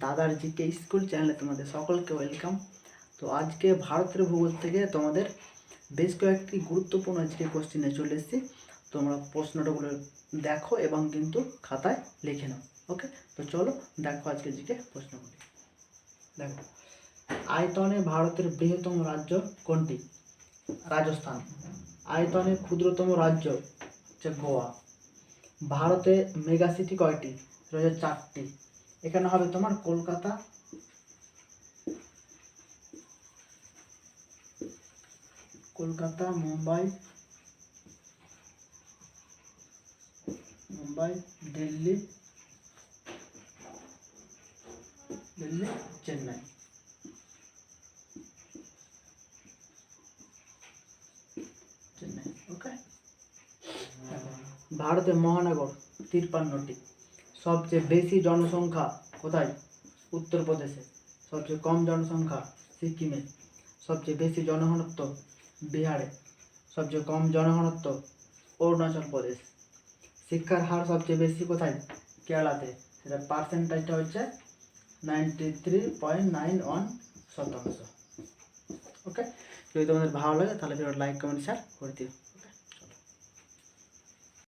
দাদার GK school চ্যানেলে তোমাদের সকলকে ওয়েলকাম। তো আজকে ভারতের ভূগোল থেকে তোমাদের বেশ কয়েকটি গুরুত্বপূর্ণ আজকে কোশ্চেনে চলে এসেছি। তোমরা প্রশ্নটাগুলো দেখো এবং কিন্তু খাতায় লিখে নাও ওকে তো চলো দেখো আজকে জিকে প্রশ্নগুলি দেখো, আয়তনে ভারতের বৃহত্তম রাজ্য কোনটি? রাজস্থান। আয়তনে ক্ষুদ্রতম রাজ্য হচ্ছে গোয়া। ভারতে মেগা সিটি কয়টি? রয়েছে চারটি। এখানে হবে তোমার কলকাতা। কলকাতা মুম্বাই। মুম্বাই দিল্লি। দিল্লি চেন্নাই। চেন্নাই ওকে ভারতের মহানগর তিপ্পান্নটি সবচেয়ে বেশি জনসংখ্যা কোথায়? উত্তরপ্রদেশে। সবচেয়ে কম জনসংখ্যা সিকিমে। সবচেয়ে বেশি জনঘনত্ব বিহারে। সবচেয়ে কম জনঘনত্ব অরুণাচল প্রদেশ। শিক্ষার হার সবচেয়ে বেশি কোথায়? কেরালাতে। সেটা পার্সেন্টাইজটা হচ্ছে ninety three point nine one শতাংশ। ওকে যদি তোমাদের ভালো লাগে তাহলে ভিডিওটা লাইক কমেন্ট শেয়ার করে দিও।